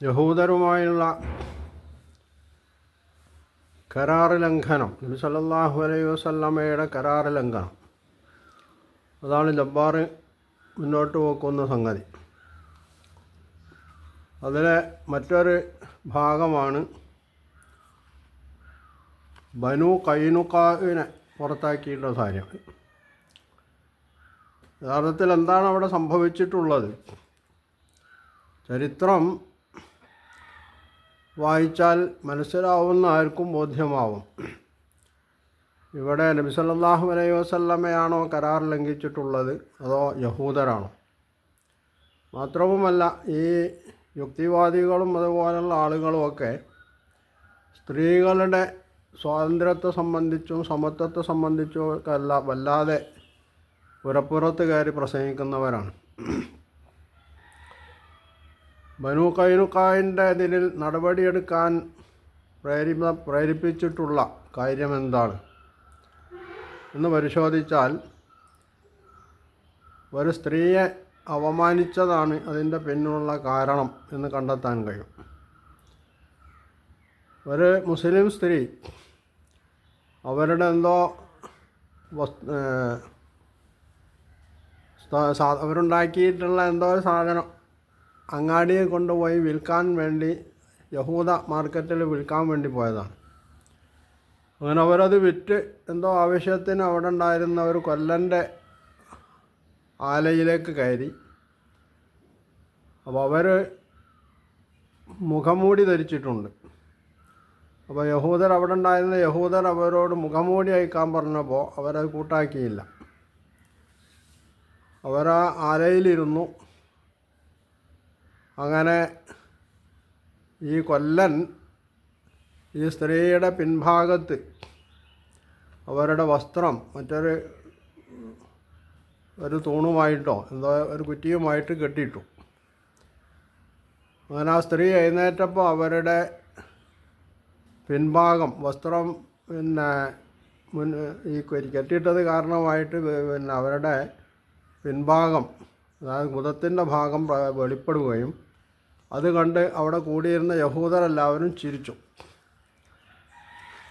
യഹൂദരുമായുള്ള കരാറ് ലംഘനം നബി സല്ലല്ലാഹു അലൈഹി വസല്ലമയുടെ കരാറ് ലംഘനം. അതാണ് ജബ്ബാർ മുന്നോട്ട് പോക്കുന്ന സംഗതി. അതിലെ മറ്റൊരു ഭാഗമാണ് ബനു കൈനുക്കാവിനെ പുറത്താക്കിയിട്ടുള്ള കാര്യം യഥാർത്ഥത്തിൽ എന്താണ് അവിടെ സംഭവിച്ചിട്ടുള്ളത്? ചരിത്രം വായിച്ചാൽ മനസ്സിലാവുന്ന ആർക്കും ബോധ്യമാവും. ഇവിടെ നബി സല്ലാഹു അലൈഹി വസല്ലമയാണോ കരാർ ലംഘിച്ചിട്ടുള്ളത്? അതോ യഹൂദരാണോ? മാത്രവുമല്ല ഈ യുക്തിവാദികളും അതുപോലുള്ള ആളുകളുമൊക്കെ സ്ത്രീകളുടെ സ്വാതന്ത്ര്യത്തെ സംബന്ധിച്ചും സമത്വത്തെ സംബന്ധിച്ചും ഒക്കെ അല്ല വല്ലാതെ പുറപ്പുറത്ത് കയറി പ്രസംഗിക്കുന്നവരാണ്. ബനു കൈനുക്കായിന്റെ ഇതിൽ നടപടിയെടുക്കാൻ പ്രേരിപ്പ പ്രേരിപ്പിച്ചിട്ടുള്ള കാര്യം എന്താണ് എന്ന് പരിശോധിച്ചാൽ ഒരു സ്ത്രീയെ അവമാനിച്ചതാണ് അതിന്റെ പിന്നിലുള്ള കാരണം എന്ന് കണ്ടെത്താൻ കഴിയും. ഒരു മുസ്ലിം സ്ത്രീ അവരുടെ എന്തോ അവരുണ്ടാക്കിയിട്ടുള്ള എന്തോ സാധനം. അങ്ങാടിയിൽ കൊണ്ടുപോയി വിൽക്കാൻ വേണ്ടി യഹൂദ മാർക്കറ്റിൽ വിൽക്കാൻ വേണ്ടി പോയതാണ്. അങ്ങനെ അവരത് വിറ്റ് എന്തോ ആവശ്യത്തിന് അവിടെ ഉണ്ടായിരുന്ന ഒരു കൊല്ലന്റെ ആലയിലേക്ക് കയറി. അപ്പോൾ അവർ മുഖംമൂടി ധരിച്ചിട്ടുണ്ട്. അപ്പോൾ യഹൂദർ അവിടെ ഉണ്ടായിരുന്ന യഹൂദർ അവരോട് മുഖംമൂടി അയക്കാൻ പറഞ്ഞപ്പോൾ അവരത് കൂട്ടാക്കിയില്ല. അവരാ ആലയിലിരുന്നു. അങ്ങനെ ഈ കൊല്ലൻ ഈ സ്ത്രീയുടെ പിൻഭാഗത്ത് അവരുടെ വസ്ത്രം മറ്റൊരു ഒരു തൂണുമായിട്ടോ എന്തോ ഒരു കുറ്റിയുമായിട്ട് കെട്ടിയിട്ടു. അങ്ങനെ ആ സ്ത്രീ എഴുന്നേറ്റപ്പോൾ അവരുടെ പിൻഭാഗം വസ്ത്രം പിന്നെ മുൻ ഈ കെട്ടിയിട്ടത് കാരണമായിട്ട് പിന്നെ അവരുടെ പിൻഭാഗം അതായത് മുതത്തിന്റെ ഭാഗം വെളിപ്പെടുകയും അത് കണ്ട് അവിടെ കൂടിയിരുന്ന യഹൂദരെല്ലാവരും ചിരിച്ചു.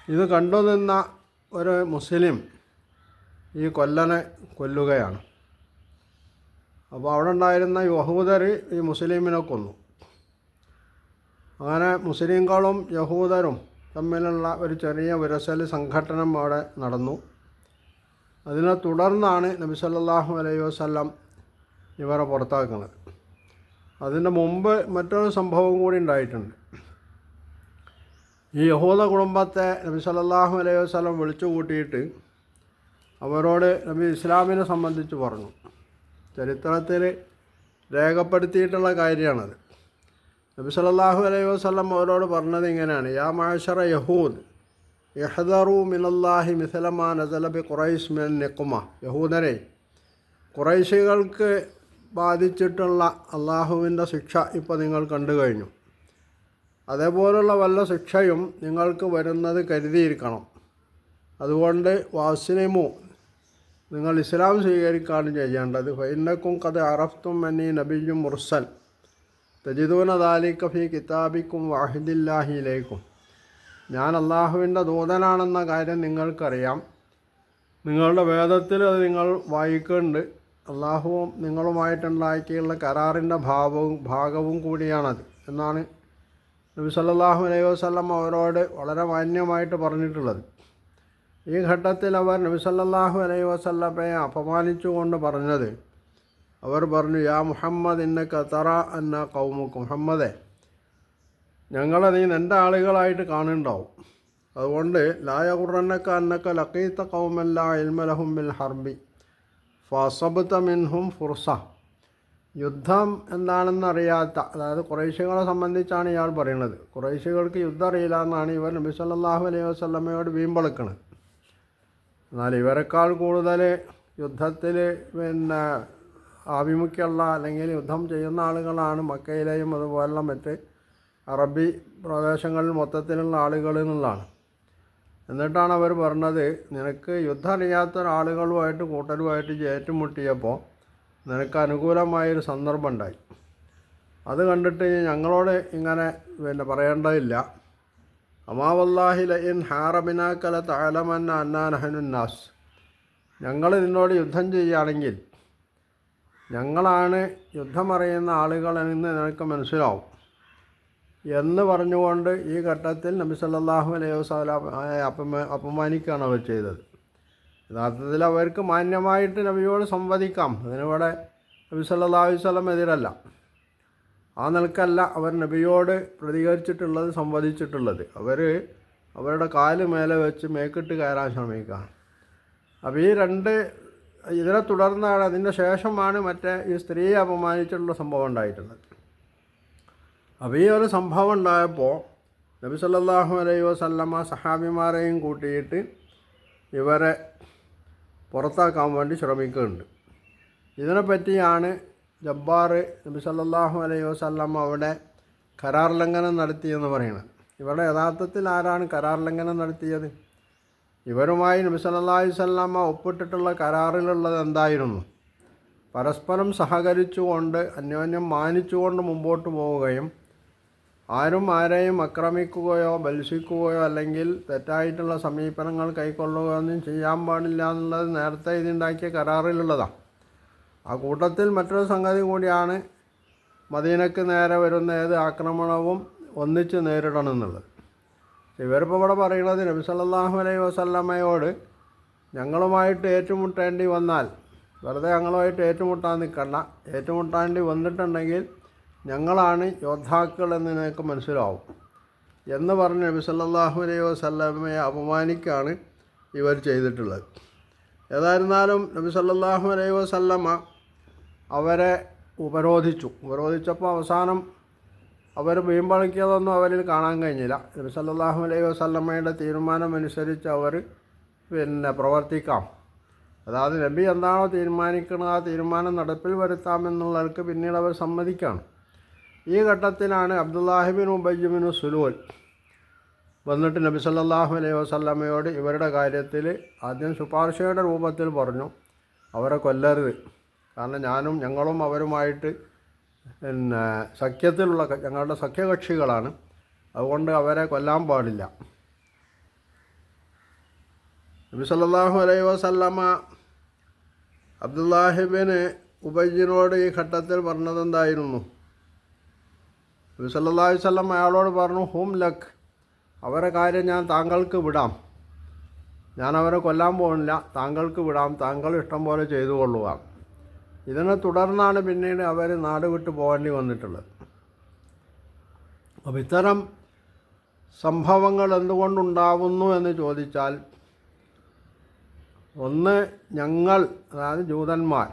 ഇത് കണ്ടു നിന്ന ഒരു മുസ്ലിം ഈ കൊല്ലനെ കൊല്ലുകയാണ്. അപ്പോൾ അവിടെ ഉണ്ടായിരുന്ന യഹൂദർ ഈ മുസ്ലിമിനെ കൊന്നു. അങ്ങനെ മുസ്ലിങ്ങളും യഹൂദരും തമ്മിലുള്ള ഒരു ചെറിയ വിരസൽ സംഘടനം അവിടെ നടന്നു. അതിനെ തുടർന്നാണ് നബി സല്ലാഹു അലൈഹി വസല്ലം ഇവരെ പുറത്താക്കുന്നത്. അതിന്റെ മുമ്പ് മറ്റൊരു സംഭവം കൂടി ഉണ്ടായിട്ടുണ്ട്. ഈ യഹൂദ കുടുംബത്തെ നബി സല്ലാഹു അലൈഹി വസല്ലം വിളിച്ചു കൂട്ടിയിട്ട് അവരോട് നബി ഇസ്ലാമിനെ സംബന്ധിച്ച് പറഞ്ഞു. ചരിത്രത്തിൽ രേഖപ്പെടുത്തിയിട്ടുള്ള കാര്യമാണത്. നബി സല്ലാഹു അലൈഹി വസല്ലം അവരോട് പറഞ്ഞത് ഇങ്ങനെയാണ്. യാ മാഷറ യഹൂദ് യഹദറു മിനല്ലാഹി മിസലമാ നസലബി ഖുറൈസ് മിൻ നിക്കുമ യഹൂദരെ കുറൈശികൾക്ക് ബാധിച്ചിട്ടുള്ള അള്ളാഹുവിന്റെ ശിക്ഷ ഇപ്പോൾ നിങ്ങൾ കണ്ടു കഴിഞ്ഞു. അതേപോലുള്ള വല്ല ശിക്ഷയും നിങ്ങൾക്ക് വരുന്നത് കരുതിയിരിക്കണം. അതുകൊണ്ട് വാസിനിമു നിങ്ങൾ ഇസ്ലാം സ്വീകരിക്കുകയാണ് ചെയ്യേണ്ടത്. ഫൈനക്കും കഥ അറഫ്തും എന്നീ നബിയും മുർസൽ. തജിദൂന ദാലിക്ക ഫി കിതാബിക്കും വാഹിദില്ലാഹിയിലേക്കും ഞാൻ അള്ളാഹുവിന്റെ ദൂതനാണെന്ന കാര്യം നിങ്ങൾക്കറിയാം. നിങ്ങളുടെ വേദത്തിൽ അത് നിങ്ങൾ വായിക്കുന്നുണ്ട്. അള്ളാഹുവും നിങ്ങളുമായിട്ടുണ്ടാക്കിയുള്ള കരാറിന്റെ ഭാവവും ഭാഗവും കൂടിയാണത് എന്നാണ് നബി സല്ലാഹു അലൈഹി വസ്ലം അവരോട് വളരെ മാന്യമായിട്ട് പറഞ്ഞിട്ടുള്ളത്. ഈ ഘട്ടത്തിൽ അവർ നബി സല്ലല്ലാഹു അലൈഹി വസല്ലമയെ അപമാനിച്ചുകൊണ്ട് പറഞ്ഞത് അവർ പറഞ്ഞു യാ മുഹമ്മദ് ഇന്ന കത്തറ എന്ന കൗമുക്ക് മുഹമ്മദേ. ഞങ്ങളെ നീ നിന്റെ ആളുകളായിട്ട് കാണുന്നുണ്ടാവും. അതുകൊണ്ട് ലായ ഖുറന്നക്ക അന്നക്ക ലക്കീത്ത കൗമല്ല ഇൽമലഹും ബിൽ ഹർബി. ഫസബത്ത മിൻഹും ഫുർസ. യുദ്ധം എന്താണെന്നറിയാത്ത അതായത് കുറേശ്യകളെ സംബന്ധിച്ചാണ് ഇയാൾ പറയുന്നത്. കുറേശ്യകൾക്ക് യുദ്ധം അറിയില്ല എന്നാണ് ഇവർ നബി സല്ലാഹു അലൈഹി വസല്ലമയോട് വീമ്പളക്കുന്നത് എന്നാൽ ഇവരെക്കാൾ കൂടുതൽ യുദ്ധത്തിൽ പിന്നെ ആഭിമുഖ്യമുള്ള അല്ലെങ്കിൽ യുദ്ധം ചെയ്യുന്ന ആളുകളാണ് മക്കയിലെയും അതുപോലുള്ള മറ്റ് അറബി പ്രദേശങ്ങളിൽ മൊത്തത്തിലുള്ള ആളുകളിൽ നിന്നാണ്. എന്നിട്ടാണ് അവർ പറഞ്ഞത് നിനക്ക് യുദ്ധം അറിയാത്ത ഒരാളുകളുമായിട്ട് കൂട്ടരുമായിട്ട് ഏറ്റുമുട്ടിയപ്പോൾ നിനക്ക് അനുകൂലമായൊരു സന്ദർഭം ഉണ്ടായി. അത് കണ്ടിട്ട് ഞങ്ങളോട് ഇങ്ങനെ പിന്നെ പറയേണ്ടതില്ല. അമാവല്ലാഹി ലഇൻ ഹാറബിനാക്കല താലമന്ന അന്നാനഹനുന്നാസ് ഞങ്ങൾ നിന്നോട് യുദ്ധം ചെയ്യുകയാണെങ്കിൽ ഞങ്ങളാണ് യുദ്ധമറിയുന്ന ആളുകൾ എന്ന് നിനക്ക് മനസ്സിലാവും. എന്ന് പറഞ്ഞുകൊണ്ട് ഈ ഘട്ടത്തിൽ നബി സല്ലാഹു അലൈഹി വസല്ലം അപമ അപമാനിക്കുകയാണ് അവർ ചെയ്തത്. യഥാർത്ഥത്തിൽ അവർക്ക് മാന്യമായിട്ട് നബിയോട് സംവദിക്കാം. അതിനിവിടെ നബി സല്ലാഹു വസല്ലം എതിരല്ല. ആ നിലക്കല്ല അവർ നബിയോട് പ്രതികരിച്ചിട്ടുള്ളത് സംവദിച്ചിട്ടുള്ളത്. അവർ അവരുടെ കാൽ മേലെ വെച്ച് മേക്കിട്ട് കയറാൻ ശ്രമിക്കുക അപ്പോൾ ഈ രണ്ട് ഇതിനെ തുടർന്നാണ് അതിന്റെ ശേഷമാണ് മറ്റേ ഈ സ്ത്രീയെ അപമാനിച്ചിട്ടുള്ള സംഭവം ഉണ്ടായിട്ടുള്ളത്. അപ്പോൾ ഈ ഒരു സംഭവം ഉണ്ടായപ്പോൾ നബി സല്ലാഹു അലൈഹി വസല്ലമ സഹാബിമാരെയും കൂട്ടിയിട്ട് ഇവരെ പുറത്താക്കാൻ വേണ്ടി ശ്രമിക്കുന്നുണ്ട്. ഇതിനെപ്പറ്റിയാണ് ജബ്ബാർ നബി സല്ലാഹു അലൈഹി വസല്ലമ അവിടെ കരാർ ലംഘനം നടത്തിയെന്ന് പറയുന്നത്. ഇവരുടെ യഥാർത്ഥത്തിൽ ആരാണ് കരാർ ലംഘനം നടത്തിയത്? ഇവരുമായി നബി സല്ലല്ലാഹു അലൈഹി വസല്ലമ ഒപ്പിട്ടിട്ടുള്ള കരാറിലുള്ളത് എന്തായിരുന്നു? പരസ്പരം സഹകരിച്ചുകൊണ്ട് അന്യോന്യം മാനിച്ചുകൊണ്ട് മുമ്പോട്ട് പോവുകയും ആരും ആരെയും ആക്രമിക്കുകയോ ബത്സിക്കുകയോ അല്ലെങ്കിൽ തെറ്റായിട്ടുള്ള സമീപനങ്ങൾ കൈക്കൊള്ളുകയോ ഒന്നും ചെയ്യാൻ പാടില്ല എന്നുള്ളത് നേരത്തെ ഇതുണ്ടാക്കിയ കരാറിലുള്ളതാണ് ആ കൂട്ടത്തിൽ മറ്റൊരു സംഗതി കൂടിയാണ് മദീനക്ക് നേരെ വരുന്ന ഏത് ആക്രമണവും ഒന്നിച്ച് നേരിടണം എന്നുള്ളത്. ഇവരിപ്പോൾ ഇവിടെ പറയുന്നത് നബി സല്ലാഹു അലൈഹി വസല്ലമ്മയോട് ഞങ്ങളുമായിട്ട് ഏറ്റുമുട്ടേണ്ടി വന്നാൽ വെറുതെ ഞങ്ങളുമായിട്ട് ഏറ്റുമുട്ടാൻ നിൽക്കണ്ട ഏറ്റുമുട്ടാണ്ടി വന്നിട്ടുണ്ടെങ്കിൽ ഞങ്ങളാണ് യോദ്ധാക്കൾ എന്ന് നിനക്ക് മനസ്സിലാവും. എന്ന് പറഞ്ഞ് നബി സല്ലാഹു അലൈഹി വസല്ലമയെ അപമാനിക്കാണ് ഇവർ ചെയ്തിട്ടുള്ളത്. ഏതായിരുന്നാലും നബി സല്ലാഹു അലൈഹി വസല്ലമ അവരെ ഉപരോധിച്ചു. ഉപരോധിച്ചപ്പോൾ അവസാനം അവർ വീമ്പളിക്കിയതൊന്നും അവരിൽ കാണാൻ കഴിഞ്ഞില്ല. നബി സല്ലാഹു അലൈഹി വസല്ലമ്മയുടെ തീരുമാനമനുസരിച്ച് അവർ പിന്നെ പ്രവർത്തിക്കാം. അതായത് നബി എന്താണോ തീരുമാനിക്കുന്നത് ആ തീരുമാനം നടപ്പിൽ വരുത്താമെന്നുള്ളവർക്ക് പിന്നീട് അവർ സമ്മതിക്കുകയാണ് ഈ ഘട്ടത്തിലാണ് അബ്ദുല്ലാഹിബിൻ ഉബയ്യബിനു സുലൂൽ വന്നിട്ട് നബി സല്ലാഹു അലൈഹി വസല്ലമയോട് ഇവരുടെ കാര്യത്തിൽ ആദ്യം ശുപാർശയുടെ രൂപത്തിൽ പറഞ്ഞു അവരെ കൊല്ലരുത്. കാരണം ഞാനും ഞങ്ങളും അവരുമായിട്ട് പിന്നെ സഖ്യത്തിലുള്ള ഞങ്ങളുടെ സഖ്യകക്ഷികളാണ്. അതുകൊണ്ട് അവരെ കൊല്ലാൻ പാടില്ല. നബി സല്ലാഹു അലൈഹി വസല്ലമ അബ്ദുല്ലാഹിബിന് ഉബയ്യനോട് ഈ ഘട്ടത്തിൽ പറഞ്ഞതെന്തായിരുന്നു? നബി സല്ലല്ലാഹു അലൈഹി വസല്ലം അയാളോട് പറഞ്ഞു ഹും ലക്ക് അവരെ കാര്യം ഞാൻ താങ്കൾക്ക് വിടാം. ഞാൻ അവരെ കൊല്ലാൻ പോകുന്നില്ല താങ്കൾക്ക് വിടാം താങ്കൾ ഇഷ്ടം പോലെ ചെയ്തു കൊള്ളുക ഇതിനെ തുടർന്നാണ് പിന്നീട് അവർ നാട് വിട്ടു പോകേണ്ടി വന്നിട്ടുള്ളത്. അപ്പോൾ ഇത്തരം സംഭവങ്ങൾ എന്തുകൊണ്ടുണ്ടാവുന്നു എന്ന് ചോദിച്ചാൽ ഒന്ന് ഞങ്ങൾ അതായത് ജൂതന്മാർ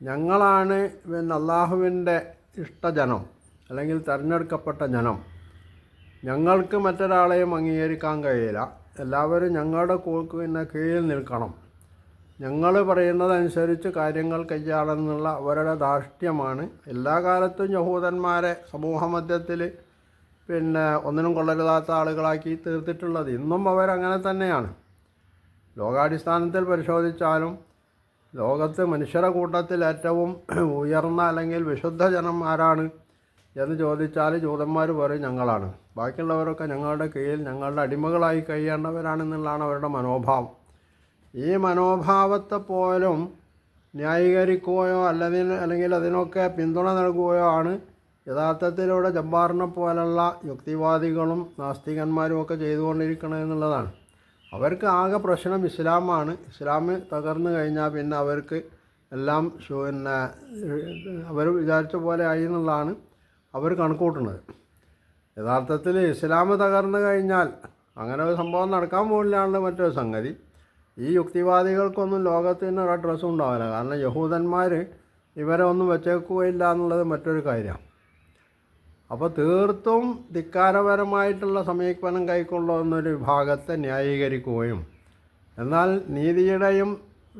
ഞങ്ങളാണ് പിന്നെ അള്ളാഹുവിന്റെ ഇഷ്ടജനം. അല്ലെങ്കിൽ തിരഞ്ഞെടുക്കപ്പെട്ട ജനം ഞങ്ങൾക്ക് മറ്റൊരാളെയും അംഗീകരിക്കാൻ കഴിയില്ല. എല്ലാവരും ഞങ്ങളുടെ പിന്നെ കീഴിൽ നിൽക്കണം. ഞങ്ങൾ പറയുന്നതനുസരിച്ച് കാര്യങ്ങൾ കൈയാളുന്നുള്ള അവരുടെ ധാർഷ്ട്യമാണ്. എല്ലാ കാലത്തും യഹൂദന്മാരെ സമൂഹമധ്യത്തിൽ പിന്നെ ഒന്നിനും കൊള്ളരുതാത്ത ആളുകളാക്കി തീർത്തിട്ടുള്ളത് ഇന്നും അവരങ്ങനെ തന്നെയാണ്. ലോകാടിസ്ഥാനത്തിൽ പരിശോധിച്ചാലും ലോകത്ത് മനുഷ്യരുടെ കൂട്ടത്തിൽ ഏറ്റവും ഉയർന്ന അല്ലെങ്കിൽ വിശുദ്ധ ജനം ആരാണ് എന്ന് ചോദിച്ചാൽ ജൂതന്മാർ പറയും ഞങ്ങളാണ്. ബാക്കിയുള്ളവരൊക്കെ ഞങ്ങളുടെ കീഴിൽ ഞങ്ങളുടെ അടിമകളായി കഴിയേണ്ടവരാണെന്നുള്ളതാണ് അവരുടെ മനോഭാവം. ഈ മനോഭാവത്തെ പോലും ന്യായീകരിക്കുകയോ അല്ലെങ്കിൽ അല്ലെങ്കിൽ അതിനൊക്കെ പിന്തുണ നൽകുകയോ ആണ് യഥാർത്ഥത്തിലൂടെ ജബ്ബാറിനെ പോലുള്ള യുക്തിവാദികളും നാസ്തികന്മാരും ഒക്കെ ചെയ്തുകൊണ്ടിരിക്കണം എന്നുള്ളതാണ്. അവർക്ക് ആകെ പ്രശ്നം ഇസ്ലാമാണ്. ഇസ്ലാം തകർന്നു കഴിഞ്ഞാൽ പിന്നെ അവർക്ക് എല്ലാം പിന്നെ അവർ വിചാരിച്ച പോലെ ആയി എന്നുള്ളതാണ്. അവർ കണക്കൂട്ടുന്നത്. യഥാർത്ഥത്തിൽ ഇസ്ലാം തകർന്നു കഴിഞ്ഞാൽ അങ്ങനെ ഒരു സംഭവം നടക്കാൻ പോകില്ലാണ്ട് മറ്റൊരു സംഗതി. ഈ യുക്തിവാദികൾക്കൊന്നും ലോകത്തിന് ഒരു അഡ്രസ്സും ഉണ്ടാവില്ല. കാരണം യഹൂദന്മാർ ഇവരെ ഒന്നും വെച്ചേക്കുകയില്ല എന്നുള്ളത് മറ്റൊരു കാര്യമാണ് അപ്പോൾ തീർത്തും ധിക്കാരപരമായിട്ടുള്ള സമീപനം കൈക്കൊള്ളുന്നൊരു വിഭാഗത്തെ ന്യായീകരിക്കുകയും എന്നാൽ നീതിയുടെയും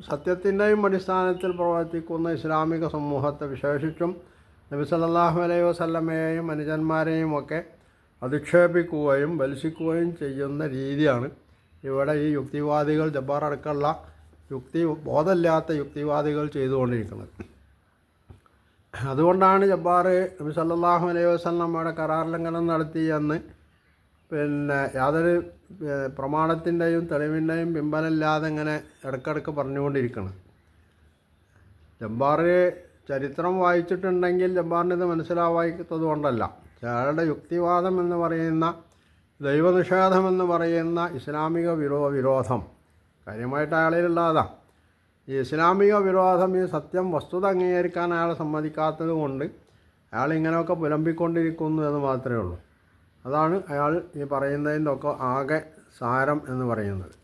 സത്യത്തിന്റെയും അടിസ്ഥാനത്തിൽ പ്രവർത്തിക്കുന്ന ഇസ്ലാമിക സമൂഹത്തെ വിശേഷിച്ചും നബി സല്ലല്ലാഹു അലൈഹി വസല്ലമയെയും അനുജന്മാരെയും ഒക്കെ അധിക്ഷേപിക്കുകയും ബലിശിക്കുകയും ചെയ്യുന്ന രീതിയാണ് ഇവിടെ ഈ യുക്തിവാദികൾ ജബ്ബാർ അടക്കമുള്ള യുക്തി ബോധമില്ലാത്ത യുക്തിവാദികൾ ചെയ്തുകൊണ്ടിരിക്കുന്നത്. അതുകൊണ്ടാണ് ജബ്ബാർ നബി സല്ലാഹു അലൈഹി വസല്ലമ്മയുടെ അവിടെ കരാർ ലംഘനം നടത്തി എന്ന് പിന്നെ യാതൊരു പ്രമാണത്തിന്റെയും തെളിവിന്റെയും പിമ്പലമില്ലാതെ ഇങ്ങനെ ഇടയ്ക്കിടയ്ക്ക് പറഞ്ഞുകൊണ്ടിരിക്കണം. ജബ്ബാർ ചരിത്രം വായിച്ചിട്ടുണ്ടെങ്കിൽ ജബ്ബാറിന് ഇത് മനസ്സിലാവാത്തത് കൊണ്ടല്ല അയാളുടെ യുക്തിവാദം എന്ന് പറയുന്ന ദൈവനിഷേധമെന്ന് പറയുന്ന ഇസ്ലാമിക വിരോ വിരോധം. കാര്യമായിട്ട് അയാളിലുള്ളതാണ് ഈ ഇസ്ലാമിക വിരോധം ഈ സത്യം വസ്തുത അംഗീകരിക്കാൻ അയാൾ സമ്മതിക്കാത്തത് കൊണ്ട് അയാൾ ഇങ്ങനെയൊക്കെ പുലമ്പിക്കൊണ്ടിരിക്കുന്നു എന്ന് മാത്രമേ ഉള്ളൂ. അതാണ് അയാൾ ഈ പറയുന്നതിന്റെ ഒക്കെ ആകെ സാരം എന്ന് പറയുന്നത്.